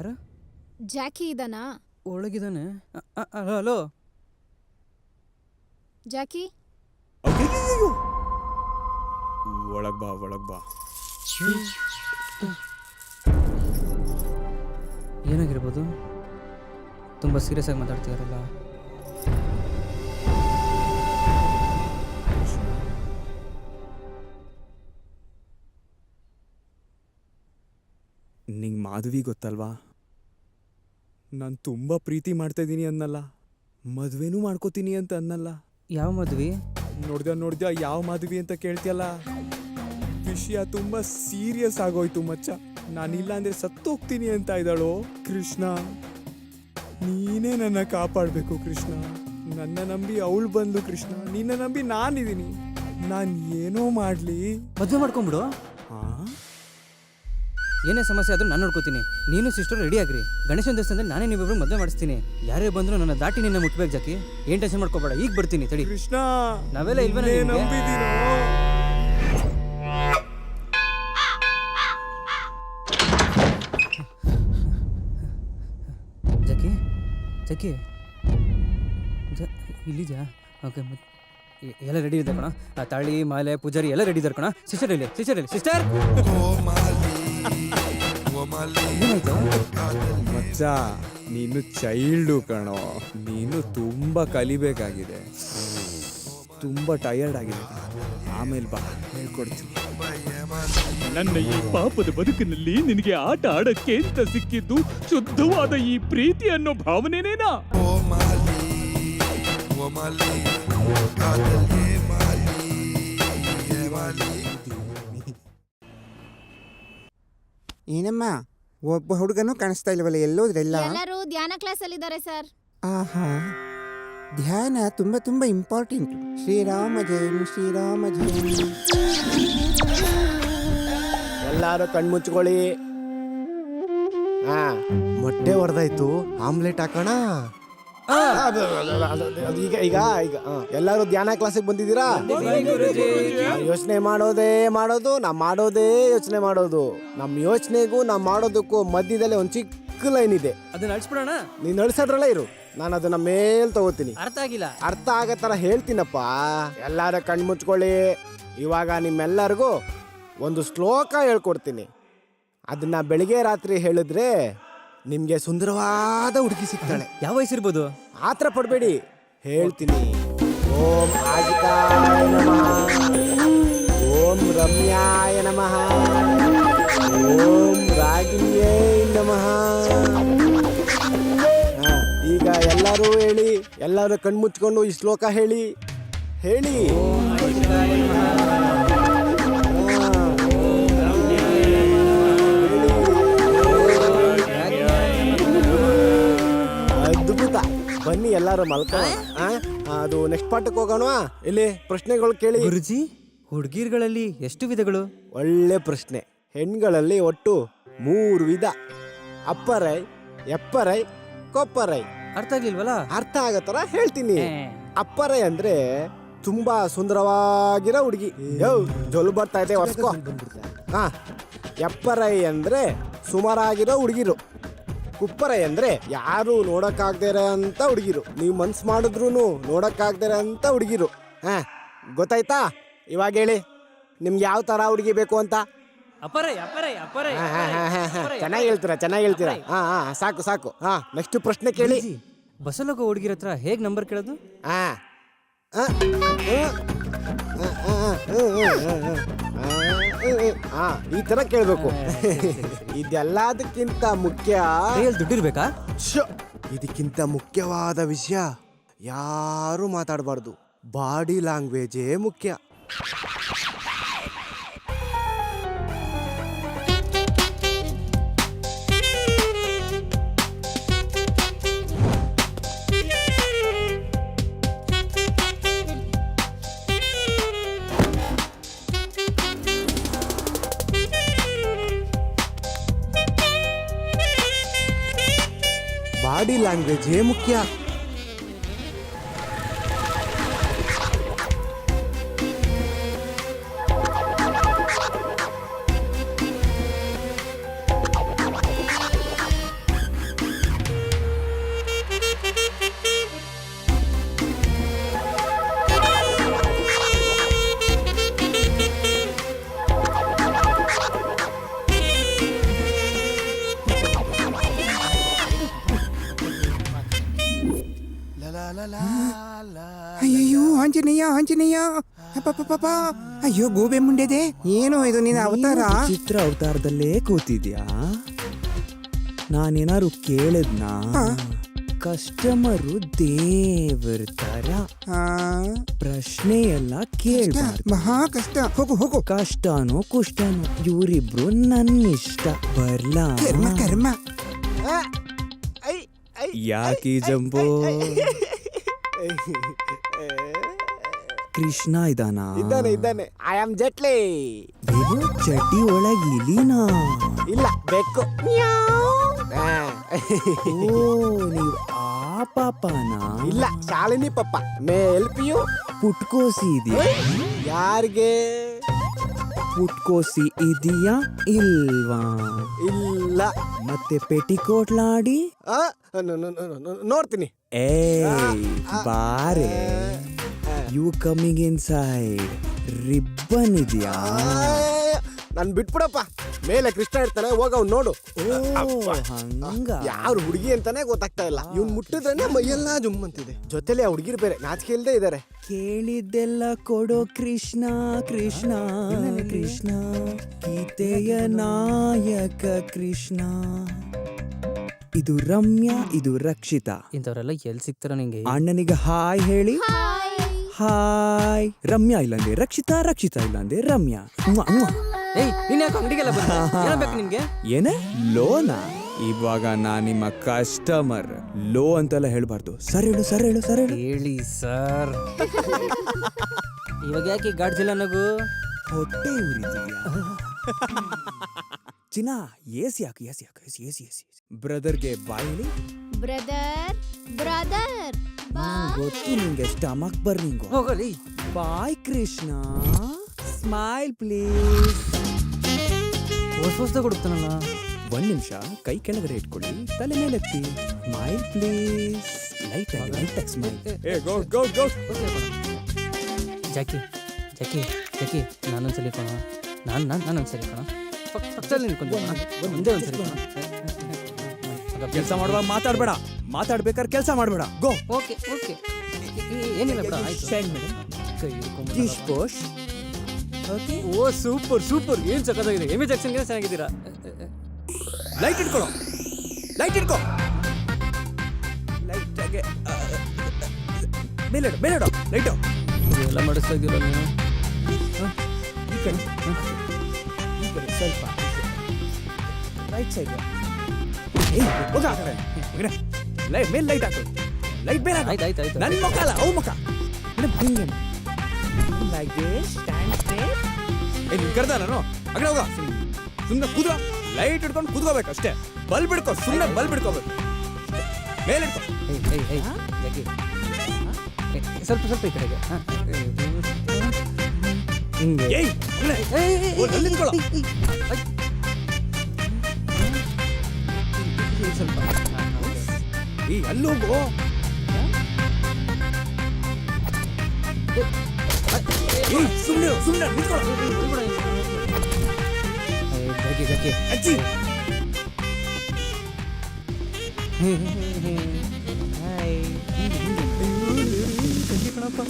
ಯಾರು? ಜಾಕಿ ಇದನಾ? ಒಳಗಿದಾನೆ. Hello Jackie? ಒಳಗ್ ಬಾ ಒಳಗ್ ಬಾ. ಏನಾಗಿರ್ಬೋದು? ತುಂಬ ಸೀರಿಯಸ್ ಆಗಿ ಮಾತಾಡ್ತಿದಾರಲ್ಲ. ನಿಂಗೆ ಮಾಧವಿ ಗೊತ್ತಲ್ವಾ? ನಾನು ತುಂಬ ಪ್ರೀತಿ ಮಾಡ್ತಾ ಇದ್ದೀನಿ ಅನ್ನಲ್ಲ. ಮದ್ವೆನೂ ಮಾಡ್ಕೋತೀನಿ ಅಂತ ಅನ್ನಲ್ಲ. ಯಾವ ಮದ್ವಿ? ನೋಡ್ದ ನೋಡ್ದ ಯಾವ ಮದ್ವಿ ಅಂತ ಕೇಳ್ತಿಯಲ್ಲ? ವಿಷಯ ತುಂಬ ಸೀರಿಯಸ್ ಆಗೋಯ್ತು ಮಚ್ಚ. ನಾನಿಲ್ಲ ಅಂದ್ರೆ ಸತ್ತೋಗ್ತೀನಿ ಅಂತ ಇದ್ದಾಳು? ಕೃಷ್ಣ ನೀನೇ ನನ್ನ ಕಾಪಾಡಬೇಕು ಕೃಷ್ಣ. ನನ್ನ ನಂಬಿ ಅವಳು ಬಂದು ಕೃಷ್ಣ. ನಿನ್ನ ನಂಬಿ ನಾನಿದ್ದೀನಿ. ನಾನು ಏನೋ ಮಾಡಲಿ. ಮದುವೆ ಮಾಡ್ಕೊಂಬಿಡು. ಹಾಂ ಏನೇ ಸಮಸ್ಯೆ ಆದರೂ ನಾನು ನೋಡ್ಕೋತೀನಿ. ನೀನು ಸಿಸ್ಟರ್ ರೆಡಿ ಆಗ್ರಿ. ಗಣೇಶನ ದೇವಸ್ಥಾನದಲ್ಲಿ ನಾನೇ ನೀವಿಬ್ರು ಮದುವೆ ಮಾಡಿಸ್ತೀನಿ. ಯಾರೇ ಬಂದರೂ ನನ್ನ ದಾಟಿ ನಿನ್ನ ಮುಟ್ಬೇಕು ಜಾಕಿ. ಏನ್ ಟೆನ್ಷನ್ ಮಾಡ್ಕೋಬೇಡ. ಈಗ ಬರ್ತೀನಿ ತಡಿ. ಕೃಷ್ಣ ನಾವೆಲ್ಲ ಇಲ್ವೇ ಜಕಿ ಜಕ್ಕಿ ಜ ಇಲ್ಲಿದ್ಯಾ? ಓಕೆ ಮತ್ತೆ ಎಲ್ಲ ರೆಡಿ ಇದ್ದಾರೆ ಕಣ. ತಾಳಿ ಮಾಲೆ ಪೂಜಾರಿ ಎಲ್ಲ ರೆಡಿ ಇದ್ದಾರೆ ಕಣ. ಸಿಸ್ಟರ್ ಇಲ್ಲಿ ಸಿಸ್ಟರ್ ಇಲ್ಲಿ. ಸಿಸ್ಟರ್ ಮಚ್ಚ ನೀನು ಚೈಲ್ಡು ಕಣೋ. ನೀನು ತುಂಬ ಕಲಿಬೇಕಾಗಿದೆ. ತುಂಬ ಟಯರ್ಡ್ ಆಗಿದೆ ಆಮೇಲೆ ಬಾ ಹೇಳ್ಕೊಡ್ತೀನಿ. ನನ್ನ ಈ ಪಾಪದ ಬದುಕಿನಲ್ಲಿ ನಿನಗೆ ಆಟ ಆಡಕ್ಕೆ ಅಂತ ಸಿಕ್ಕಿದ್ದು? ಶುದ್ಧವಾದ ಈ ಪ್ರೀತಿ ಅನ್ನೋ ಭಾವನೆನೇನಾ? ಏನಮ್ಮ? ಒಬ್ಬ ಹುಡುಗನೂ ಕಾಣಿಸ್ತಾ ಇಲ್ವಲ್ಲ ಎಲ್ಲೋದ್ರೆಲ್ಲ? ಎಲ್ಲರೂ ಧ್ಯಾನ ಕ್ಲಾಸ್ ಅಲ್ಲಿ ಇದ್ದಾರೆ ಸರ್. ಆಹಾ. ಧ್ಯಾನ ತುಂಬಾ ತುಂಬಾ ಇಂಪಾರ್ಟೆಂಟ್ ಶ್ರೀರಾಮ ಜಯಂ ಶ್ರೀರಾಮ ಜಯಂ. ಎಲ್ಲಾರು ಕಣ್ಮುಚ್ಕೊಳ್ಳಿ. ಹಾ. ಮೊಟ್ಟೆ ಹೊಡೆದಾಯ್ತು ಆಮ್ಲೆಟ್ ಹಾಕೋಣ? ಅದು- ಅದು- ಅದು- ಅದು ಈಗ ಈಗ ಈಗ. ಎಲ್ಲಾರು ಧ್ಯಾನ ಕ್ಲಾಸಿಗೆ ಬಂದಿದ್ದೀರಾ? ಯೋಚನೆ ಮಾಡೋದೇ ಮಾಡೋದು ನಾ ಮಾಡೋದೇ ಯೋಚನೆ ಮಾಡೋದು. ನಮ್ಮ ಯೋಚನೆಗೂ ನಾ ಮಾಡೋದಕ್ಕೂ ಮಧ್ಯದಲ್ಲಿ ಒಂದು ಚಿಕ್ಕ ಲೈನ್ ಇದೆ. ಅದನ್ನ ಅಳಿಸ್ಬಿಡೋಣ ನೀನ್ ನಡ್ಸೋದ್ರಲ್ಲ ಇರು. ನಾನು ಅದನ್ನ ಮೇಲ್ ತಗೋತೀನಿ. ಅರ್ಥ ಆಗಿಲ್ಲ. ಅರ್ಥ ಆಗೋ ಥರ ಹೇಳ್ತೀನಪ್ಪ. ಎಲ್ಲಾರ ಕಣ್ಣು ಮುಚ್ಕೊಳ್ಳಿ. ಇವಾಗ ನಿಮ್ಮೆಲ್ಲರಿಗೂ ಒಂದು ಶ್ಲೋಕ ಹೇಳ್ಕೊಡ್ತೀನಿ. ಅದನ್ನ ಬೆಳಿಗ್ಗೆ ರಾತ್ರಿ ಹೇಳಿದ್ರೆ ನಿಮ್ಗೆ ಸುಂದರವಾದ ಹುಡುಗಿ ಸಿಗ್ತಾಳೆ. ಯಾವ ವಯಸ್ಸಿರ್ಬೋದು? ಆತರ ಪಡ್ಬೇಡಿ. ಹೇಳ್ತೀನಿ. ಓಂ ಆಜಿಕಾಯ ನಮಃ. ಓಂ ರಮ್ಯಾಯ ನಮಃ. ಓಂ ರಾಗಿಯೇ ನಮಃ. ಹಾ, ಈಗ ಎಲ್ಲರೂ ಹೇಳಿ ಎಲ್ಲರೂ ಕಣ್ಮುಚ್ಕೊಂಡು ಈ ಶ್ಲೋಕ ಹೇಳಿ. ಹೇಳಿ. ಬನ್ನಿ ಎಲ್ಲಾರು ಮಲ್ಕೋ. ಅದು ನೆಕ್ಸ್ಟ್ ಪಾಠಕ್ಕೆ ಹೋಗೋಣ. ಇಲ್ಲಿ ಪ್ರಶ್ನೆಗಳು ಕೇಳಿ. ಗುರುಜಿ ಹುಡುಗಿರ್ಗಳಲ್ಲಿ ಎಷ್ಟು ವಿಧಗಳು? ಒಳ್ಳೆ ಪ್ರಶ್ನೆ. ಹೆಣ್ಗಳಲ್ಲಿ ಒಟ್ಟು ಮೂರು ವಿಧ. ಅಪ್ಪರೈ ಎಪ್ಪರೈ ಕೊಪ್ಪರೈ. ಅರ್ಥ ಆಗ್ಲಿಲ್ವಲ್ಲ? ಅರ್ಥ ಆಗತ್ತರ ಹೇಳ್ತೀನಿ. ಅಪ್ಪರೈ ಅಂದ್ರೆ ತುಂಬಾ ಸುಂದರವಾಗಿರೋ ಹುಡುಗಿ. ಜೊಲು ಬರ್ತಾ ಇದೆ ಹೊಸ್ಕೋ ಹಾ. ಎಪ್ಪರೈ ಅಂದ್ರೆ ಸುಮಾರಾಗಿರೋ ಹುಡುಗಿರು. ಕುಪ್ಪರೈ ಅಂದ್ರೆ ಯಾರು ನೋಡಕ್ಕಾಗ್ದೇ ಅಂತ ಹುಡುಗಿರು. ನೀವು ಮನ್ಸು ಮಾಡಿದ್ರು ನೋಡಕ್ಕಾಗ್ದೇ ಇರೋ ಅಂತ ಹುಡುಗಿರು. ಹಾ ಗೊತ್ತಾಯ್ತಾ? ಇವಾಗ ಹೇಳಿ ನಿಮ್ಗೆ ಯಾವ ತರ ಹುಡುಗಿ ಬೇಕು ಅಂತ. ಚೆನ್ನಾಗಿ ಹೇಳ್ತೀರಾ ಚೆನ್ನಾಗಿ ಹೇಳ್ತೀರಾ? ಹಾ ಹಾ ಸಾಕು ಸಾಕು. ಹಾ ನೆಕ್ಸ್ಟ್ ಪ್ರಶ್ನೆ ಕೇಳಿ. ಬಸ್ಸಲ್ಲೋಗೋ ಹುಡುಗಿರ ಹತ್ರ ಹೇಗ್ ನಂಬರ್ ಕೇಳೋದು? ಹಾ. ಈ ತರ ಕೇಳ್ಬೇಕು. ಇದೆಲ್ಲದಕ್ಕಿಂತ ಮುಖ್ಯ ಕೈಯಲ್ಲಿ ದುಡ್ಡಿರ್ಬೇಕಾ? ಶ್ಯೋ, ಇದಕ್ಕಿಂತ ಮುಖ್ಯವಾದ ವಿಷಯ ಯಾರು ಮಾತಾಡಬಾರ್ದು. ಬಾಡಿ ಲ್ಯಾಂಗ್ವೇಜೇ ಮುಖ್ಯ. ಲ್ಯಾಂಗ್ವೇಜೇ ಮುಖ್ಯ ಆಂಜನೇಯ ಆಂಜನೇಯ. ಅಪ್ಪಪ್ಪಪ್ಪ. ಅಯ್ಯೋ ಗೂಬೆ ಮುಂಡೆದೆ. ಏನು ಇದು ನಿನ್ನ ಅವತಾರ? ಚಿತ್ರ ಅವತಾರದಲ್ಲೇ ಕೂತಿದ್ಯಾ? ನಾನೇನಾರು ಕೇಳಿದ್ನಾ? ಕಸ್ಟಮರು ದೇವರ ತರ. ಆ, ಪ್ರಶ್ನೆ ಎಲ್ಲ ಕೇಳ ಮಹಾ ಕಷ್ಟ. ಹೋಗು ಹೋಗು. ಕಷ್ಟನೋ ಕುಷ್ಟನೋ ಇವರಿಬ್ರು ನನ್ನಿಷ್ಟ. ಬರ್ಲಾ. ಕರ್ಮ ಕರ್ಮ. ಯಾಕಿ ಜಂಬೋ? ಕೃಷ್ಣ ಇದಾನ ಇದ್ದಾನೆ ಇದ್ದಾನೆ. ಐ ಆಮ್ ಜಟ್ಲಿ ಇದು ಚಟ್ಟಿ ಒಳಗ್ ಇಲಿನಾ? ಇಲ್ಲ ಬೆಕ್ಕು. ಆ, ಓ ನೀವು ಆ ಪಾಪನ? ಇಲ್ಲ ಶಾಲಿನಿ ಪಪ್ಪ ಮೇ ಹೆಲ್ಪ್ ಯು ಪುಟ್ಕೋಸಿ ಇದೆಯಾ? ಯಾರಿಗೆ? ಪುಟ್ಕೋಸಿ ಇದೆಯಾ ಇಲ್ವಾ? ಇಲ್ಲ. ಮತ್ತೆ ಪೆಟಿಕೋಟ್ಲಾಡಿ? ಆ, ನ- ನ- ನ- ನ- ನೋಡ್ತೀನಿ. ಏ ಬಾರೆ. You coming inside ribbon ಇದೆಯಾ ನನ್ ಬಿಟ್ಬಿಡಪ್ಪ. ಮೇಲೆ ಕೃಷ್ಣ ಇರ್ತಾನೆ ಹೋಗ ಅವ್ನು ನೋಡು. ಓ ಹಂಗ? ಯಾರು ಹುಡುಗಿ ಅಂತಾನೆ ಗೊತ್ತಾಗ್ತಾ ಇಲ್ಲ. ಇವ್ನ್ ಮುಟ್ಟಿದ್ರೆ ಮೈಯೆಲ್ಲ ಜುಮ್ ಅಂತಿದೆ. ಜೊತೆಲಿ ಆ ಹುಡುಗಿರ್ ಬೇರೆ ನಾಚಿಕೆ ಇಲ್ದೇ ಇದಾರೆ. ಕೇಳಿದ್ದೆಲ್ಲ ಕೊಡೋ ಕೃಷ್ಣ ಕೃಷ್ಣ. ಕೃಷ್ಣ ಗೀತೆಯ ನಾಯಕ ಕೃಷ್ಣ. ಇದು ರಮ್ಯಾ ಇದು ರಕ್ಷಿತಾ. ಇಂಥವರೆಲ್ಲ ಎಲ್ಲಿ ಸಿಗ್ತಾರ ನಿಂಗೆ? ಅಣ್ಣನಿಗೆ ಹಾಯ್ ಹೇಳಿ. ಹಾಯ್ ರಮ್ಯಾ ಇಲ್ಲಂದೆ ರಕ್ಷಿತಾ ರಕ್ಷಿತಾ ಇಲ್ಲಂದೆ ರಮ್ಯಾ. ಮ್ವಾ, ಮ್ವಾ. ಏಯ್ ನೀನ್ ಯಾಕೆ ಅಂಗಡಿಗೆಲ್ಲ ಬಂದ? ಏನ್ಬೇಕು ನಿನ್ಗೆ? ಏನೇ? ಲೋನಾ? ಇವಾಗ ನಾ ನಿಮ್ಮ ಕಸ್ಟಮರ್ ಲೋ ಅಂತೆಲ್ಲ ಹೇಳ್ಬಾರ್ದು. ಸರ್ ಹೇಳು ಸರ್ ಹೇಳು ಸರ್ ಹೇಳು. ಹೇಳಿ ಸರ್. ಇವಾಗ ಯಾಕೆ ಗಾಡ್ಜಿಲ್ಲ ನಗು? ಹೊಟ್ಟೆ ಉರಿತಿದ್ಯಾ? ಚಿನ್ನ ಏಸಿ ಹಾಕು ಏಸಿ ಹಾಕು ಎಸಿ ಏಸಿ ಏಸಿ ಬ್ರದರ್ಗೆ ಬಾಯಿ ಬ್ರದರ್ ಬ್ರದರ್. ಬಾ ಗೊತ್ತು ನಿಂಗೆ ಸ್ಟಮಕ್ ಬರ್ನಿಂಗು ಹೋಗಲಿ. ಬಾಯ್ ಕೃಷ್ಣ. ಸ್ಮೈಲ್ ಪ್ಲೀಸ್ ಹೊಸ ಹೊಸ್ದಾಗ ಹುಡುಕ್ತಾನಲ್ಲ. ಒಂದ್ ನಿಮಿಷ ಕೈ ಕೆಳಗಡೆ ಇಟ್ಕೊಳ್ಳಿ ತಲೆ ಮೇಲೆ ಎತ್ತಿ. ಸ್ಮೈಲ್ ಪ್ಲೀಸ್ ಲೈಟ್ ಆಗಿ ಲೈಟ್ ಆಗಿ ಸ್ಮೈಲ್ ಏ go go go Jackie Jackie Jackie ನಾನೊಂದ್ಸಲಿ ಕಣ. ನಾನು ನಾನು ನಾನೊಂದ್ಸಲಿ ಕಣ. ಪಕ್ ಪಕ್ಕದಲ್ಲಿ ನಿಂತ್ಕೊಂಡು. ಮುಂದೆ ಒಂದ್ಸಲಿ ಕಣ. ಕೆಲಸ ಮಾಡುವಾಗ ಮಾತಾಡ್ಬೇಡ. ಮಾತಾಡ್ಬೇಕಾದ್ರೆ ಕೆಲಸ ಮಾಡಬೇಡ. ಗೋ. Okay okay. ಏನಿಲ್ಲ ಬಿಡ ಆಯ್ತು. ಕೈ ಹಿಡ್ಕೊಂಬಿಡು. ಡಿಶ್ ಪೋಶ್ ಓಕೆ ಓ ಸೂಪರ್ ಸೂಪರ್ ಏನ್ ಸಕ್ಕತ್ತಾಗಿದೆ ಎಮಿ ಜಾಕ್ಸನ್ಗೆ ಚೆನ್ನಾಗಿದ್ದೀರಾ? ಲೈಟ್ ಇಟ್ಕೊಳ್ಳೋ ಲೈಟ್ ಇಟ್ಕೋ ಲೈಟ್ ಆಗಿ ಆ, ಮೇಲಿಡು ಮೇಲಿಡು ಲೈಟು ಎಲ್ಲ ಮಾಡಿಸ್ತಾ ಇದ್ದೀರ ನೀನು ಈ ಕಡೆ. ಈ ಕಡೆ ಸ್ವಲ್ಪ. ರೈಟ್ ಸೈಡ್ ಹೋಗ ಆ ಕಡೆ. ಲೈಟ್ ಮೇಲೆ ಲೈಟ್ ಹಾಕು. ಲೈಟ್ ಮೇಲೆ ಆಯ್ತು ಆಯ್ತು ಆಯ್ತು ನನ್ನ ಮುಖ ಅಲ್ಲ ಅವು ಮುಖ. ಮೇಡಮ್ ಹಿಂಗೆ ಸ್ಟ್ರೇಟ್ ಏ ನೀನು ಕರ್ದ ನಾನು ಆ ಹೋಗ. ಸುಮ್ಮನೆ ಕೂದ್ರ ಲೈಟ್ ಹಿಡ್ಕೊಂಡು ಕುದ್ಕೋಬೇಕು ಅಷ್ಟೇ. ಬಲ್ ಬಿಡ್ಕೋ ಸುಮ್ಮನೆ ಬಲ್ ಬಿಡ್ಕೋಬೇಕು ಮೇಲೆ ಏ, ಸ್ವಲ್ಪ ಸ್ವಲ್ಪ ಈ ಕಡೆಗೆ. ಹಾ. ಹಿಂಗೆ. ಏಯ್ ನಿಂತ್ಕೊಳ್ಳೋ. ಸ್ವಲ್ಪ. ஏய் அல்லோங்கோ ஏய் சும்மா சும்மா நிக்கோ ஜாக்கி ஜாக்கி அச்சி ஹாய் கண்டிப்பாப்பா